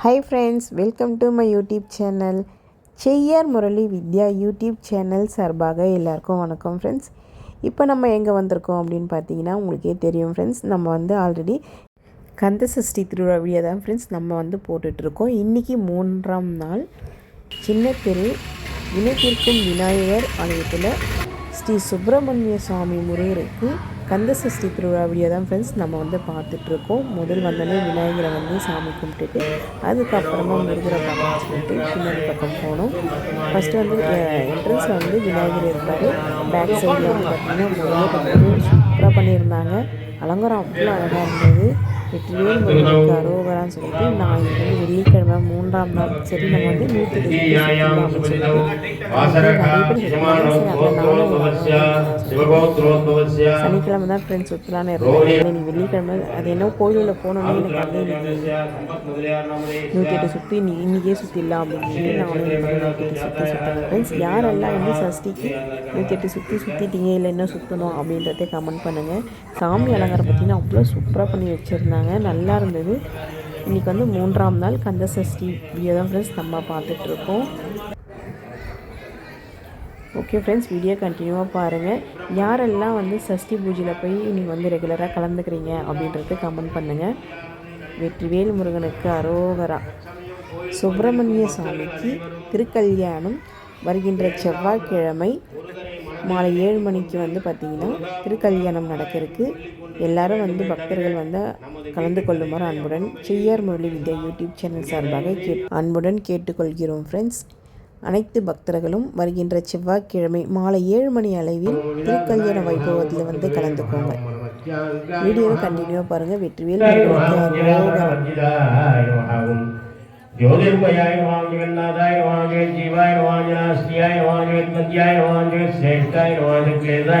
Hi friends welcome to my YouTube channel Cheyyar Murali Vidya YouTube channel சார்பாக எல்லாருக்கும் வணக்கம் friends இப்போ நம்ம எங்கே வந்திருக்கோம் அப்படின்னு பார்த்தீங்கன்னா உங்களுக்கே தெரியும் ஃப்ரெண்ட்ஸ் நம்ம வந்து ஆல்ரெடி கந்த சஷ்டி திருவிழா வீடியோ தான் ஃப்ரெண்ட்ஸ் நம்ம வந்து போட்டுட்ருக்கோம் இன்றைக்கி மூன்றாம் நாள் சின்ன தெரு வினைத்திருக்கும் விநாயகர் ஆலயத்தில் ஸ்ரீ சுப்பிரமணிய சுவாமி முருகருக்கு கந்த சஷ்டி திருவிழா வீடியோ தான் ஃப்ரெண்ட்ஸ் நம்ம வந்து பார்த்துட்ருக்கோம். முதல் வந்தோடனே விநாயகரை வந்து சாமி கும்பிட்டுட்டு அதுக்கப்புறமா முருகரை பார்க்கணும்னு சொல்லிட்டு பின்னாடி பக்கம் போனோம். ஃபஸ்ட்டு வந்து என்ட்ரன்ஸில் வந்து விநாயகர் இருப்பார் பேக் சைடில் வந்து பார்த்திங்கன்னா முருகர். சூப்பராக பண்ணியிருந்தாங்க. அலங்காரம் அவ்வளோ அழகாக இருந்தது. வெற்றிவேல் முருகனுக்கு அரோகரான்னு சொல்லிட்டு நான் இன்னைக்கு வந்து வெள்ளிக்கிழமை மூன்றாம் நாள் சரி நம்ம வந்து நூற்றி சனிக்கிழமை தான் ஃப்ரெண்ட்ஸ் சுற்றலான்னு இருந்தேன் நீ வெள்ளிக்கிழமை அது என்ன கோயிலில் போனோன்னே எனக்கு வந்து நூற்றி எட்டு சுற்றி நீ இன்றைக்கே சுற்றிடலாம் அப்படின்னு சொல்லி நான் வந்து நூற்றி எட்டு சுற்றி சுற்றினேன் ஃப்ரெண்ட்ஸ் யாரெல்லாம் வந்து சஷ்டிக்கு நூற்றி எட்டு சுற்றி சுற்றிட்டீங்க இல்லை என்ன சுற்றணும் அப்படின்றதே கமெண்ட் பண்ணுங்கள் சாமி அலங்காரம் பார்த்தீங்கன்னா அவ்வளோ சூப்பராக பண்ணி வச்சுருந்தாங்க நல்லா இருந்தது. இன்றைக்கி வந்து மூன்றாம் நாள் கந்த சஷ்டி. வீடியோ தான் ஃப்ரெண்ட்ஸ் நம்ம பார்த்துட்ருக்கோம். ஓகே ஃப்ரெண்ட்ஸ் வீடியோ கண்டினியூவாக பாருங்கள் யாரெல்லாம் வந்து சஷ்டி பூஜையில் போய் நீங்கள் வந்து ரெகுலராக கலந்துக்கிறீங்க அப்படின்றது கமெண்ட் பண்ணுங்கள் வெற்றிவேல் முருகனுக்கு அரோகரா. சுப்பிரமணிய சுவாமிக்கு திருக்கல்யாணம் வருகின்ற செவ்வாய்க்கிழமை மாலை ஏழு மணிக்கு வந்து பார்த்திங்கன்னா திருக்கல்யாணம் நடக்கிறதுக்கு எல்லாரும் வந்து பக்தர்கள் வந்து கலந்து கொள்ளுமாறு அன்புடன் செய்யார் முரளி வித்யா யூடியூப் சேனல் சார்பாக கே அன்புடன் கேட்டுக்கொள்கிறோம் ஃப்ரெண்ட்ஸ் அனைத்து பக்தர்களும் வருகின்ற செவ்வாய்க்கிழமை மாலை ஏழு மணி அளவில் திருக்கல்யாண வைபவத்தில் வந்து கலந்துக்கோங்க வீடியோவை கண்டினியூவாக பாருங்கள் வெற்றிவேல் ज्योतिर्मयाय नमः जगन्नाथाय नमः जगज्जीवाय नमः जनास्तियाय नमः जगन्मत्याय नमः जगश्रेष्ठाय नमः जगक्लेदाय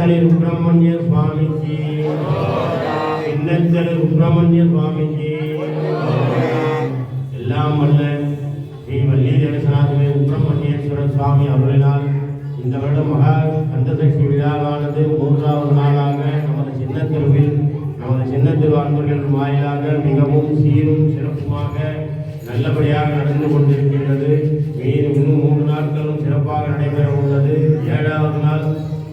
திருத்தணி சுப்பிரமணிய சுவாமிக்கு இன்னத்தரு சுப்பிரமணிய சுவாமிஜி. எல்லாம் அல்ல ஸ்ரீ வள்ளி தேவசனாதிபதி சுவாமி அவர்களால் இந்த வருடம் மகா கந்தசக்தி விழாவானது மூன்றாவது நாளாக நமது சின்ன நமது சின்ன தெரு அன்பர்கள் வாயிலாக மிகவும் சீரும் சிறப்புமாக நல்லபடியாக நடந்து கொண்டிருக்கின்றது. மீண்டும் இன்னும் மூன்று நாட்களும் சிறப்பாக நடைபெற உள்ளது ஏழாவது நாள்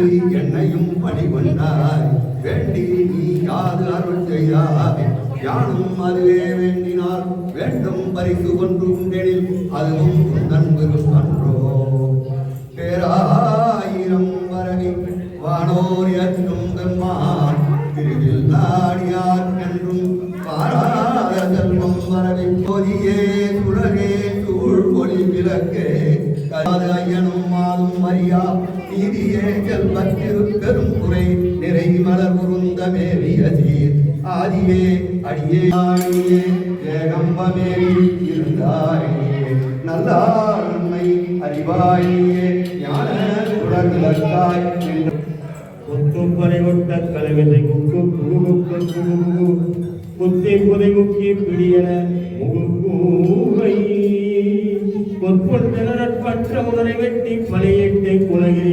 வேண்டி என்னையும் பணிகொண்டாய் வேண்டி நீ யாது அருள் செய்தாய். யானும் அதுவே வேண்டினார் வேண்டும் பறித்து கொண்டு உண்டெனில் அதுவும் உந்தன் விருப்பன்றோ. பேராயிரம் வரவி வானோர் ஏற்றும் பெருமான் திருவில் நாடியார் என்றும் பாராத செல்வம் வரவி பொதியே சுழகே தூள் ஒளி விளக்கே. கலாது ஐயனும் மாதும் மரியா நீதியே மற்றிருக்கரும் குறை நிறை மலர் உருந்த மேவிய சீர். ஆதியே அடியே ஆணியே ஏகம்பமேவி இருந்தாயே நல்லார் அறிவாயே ஞான குடவிலக்காய் என்று குத்துப்பறை கொட்ட கலவிதை குக்கு குகு குக்கு புத்தி புதைமுக்கி பிடியன முகக்கூரை. பொற்பொன் திறனற்பற்ற உணரை வெட்டி பழையட்டை குலகிரி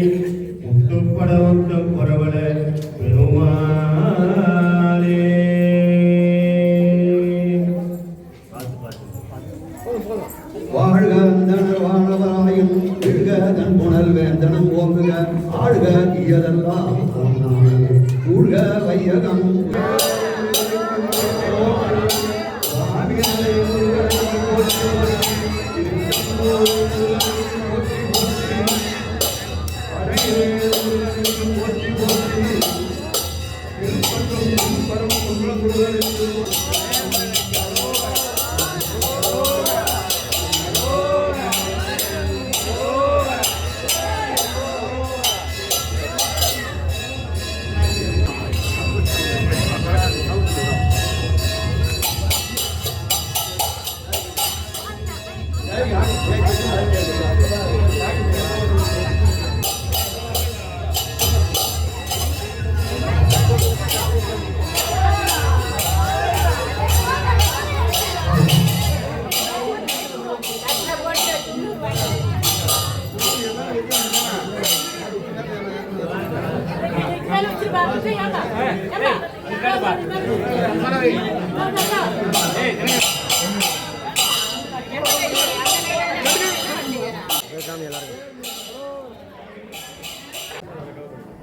ஆதியகம்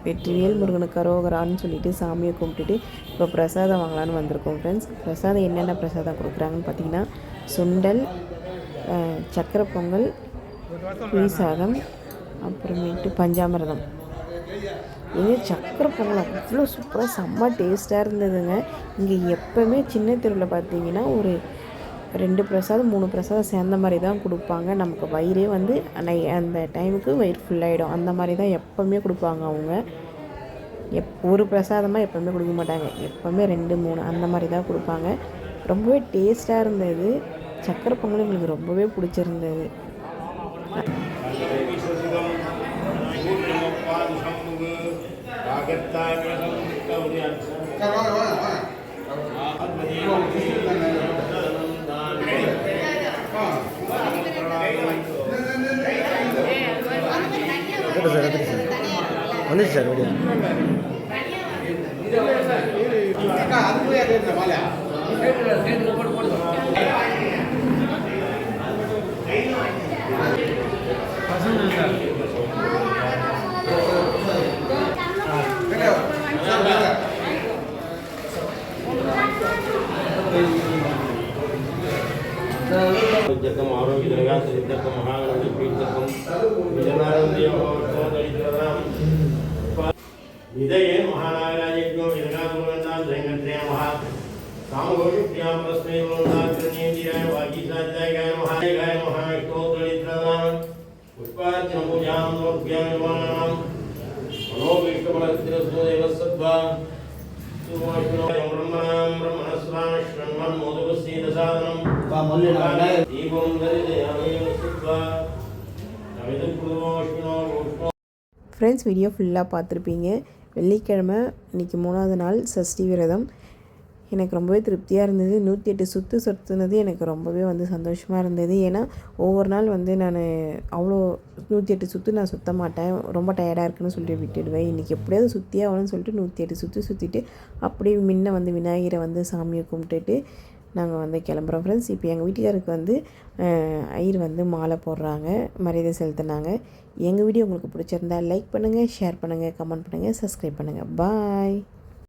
வெற்றிவேல் முருகன் கரோகரான்னு சொல்லிட்டு சாமியை கும்பிட்டுட்டு இப்போ பிரசாதம் வாங்கலான்னு வந்திருக்கோம் ஃப்ரெண்ட்ஸ் பிரசாதம் என்னென்ன பிரசாதம் கொடுக்குறாங்கன்னு பார்த்தீங்கன்னா சுண்டல் சக்கரை பொங்கல் புளி சாதம் அப்புறமேட்டு பஞ்சாமிரதம். இது சக்கரை பொங்கல் அவ்வளோ சூப்பராக செம்ம டேஸ்ட்டாக இருந்ததுங்க. இங்கே எப்போவுமே சின்ன தெருவில் பார்த்தீங்கன்னா ஒரு ரெண்டு பிரசாதம் மூணு பிரசாதம் சேர்ந்த மாதிரி தான் கொடுப்பாங்க. நமக்கு வயிறே வந்து அன்னை- அந்த டைமுக்கு வயிறு ஃபுல்லாகிடும் அந்த மாதிரி தான் எப்போவுமே கொடுப்பாங்க அவங்க. எப் ஒரு பிரசாதமாக எப்போவுமே கொடுக்க மாட்டாங்க. எப்போவுமே ரெண்டு மூணு அந்த மாதிரி தான் கொடுப்பாங்க. ரொம்பவே டேஸ்ட்டாக இருந்தது. சக்கரை பொங்கல் எங்களுக்கு ரொம்பவே பிடிச்சிருந்தது. வந்துச்சு சார் வெளியே அதுக்குள்ளே ఆరోగ్యదరగా సిద్ధకం మహాగణపతి పీఠకం విజనానందేవోదరిద్రదాం విదయే మహానాగరాజజ్ఞో విదనాగోవిందాం శ్రీంగత్రే మహా సామఘోషిప్రియాం తస్మై వృందాగ్రణీంద్రాయ వాగీసాధ్యాయ మహాగాయ మహావిష్ణోదరిద్రదాం పుష్పార్చన పూజాం నోభ్యాం విమానాం మనోవిష్ణుమలస్తిరస్వదేవ సద్వా బ్రహ్మణాం బ్రహ్మణస్వామి శృణ్వన్ ஃப்ரெண்ட்ஸ் வீடியோ ஃபுல்லாக பார்த்துருப்பீங்க. வெள்ளிக்கிழமை இன்றைக்கி மூணாவது நாள் சஷ்டி விரதம். எனக்கு ரொம்பவே திருப்தியாக இருந்தது. நூற்றி எட்டு சுற்று சுற்றுனது எனக்கு ரொம்பவே வந்து சந்தோஷமாக இருந்தது. ஏன்னா ஒவ்வொரு நாள் வந்து நான் அவ்வளோ நூற்றி எட்டு சுற்று நான் சுற்ற மாட்டேன். ரொம்ப டயர்டாக இருக்குன்னு சொல்லி விட்டுடுவேன். இன்றைக்கி எப்படியாவது சுற்றி ஆகணும்னு சொல்லிட்டு நூற்றி எட்டு சுற்றி சுற்றிட்டு அப்படியே முன்ன வந்து விநாயகரை வந்து சாமியை கும்பிட்டுட்டு நாங்கள் வந்து கிளம்புறோம். ஃப்ரெண்ட்ஸ் இப்போ எங்கள் வீட்டுக்காருக்கு வந்து ஐயர் வந்து மாலை போடுறாங்க மரியாதை செலுத்தினாங்க. எங்கள் வீடியோ உங்களுக்கு பிடிச்சிருந்தா லைக் பண்ணுங்கள் ஷேர் பண்ணுங்கள் கமெண்ட் பண்ணுங்கள் சப்ஸ்கிரைப் பண்ணுங்கள் பாய்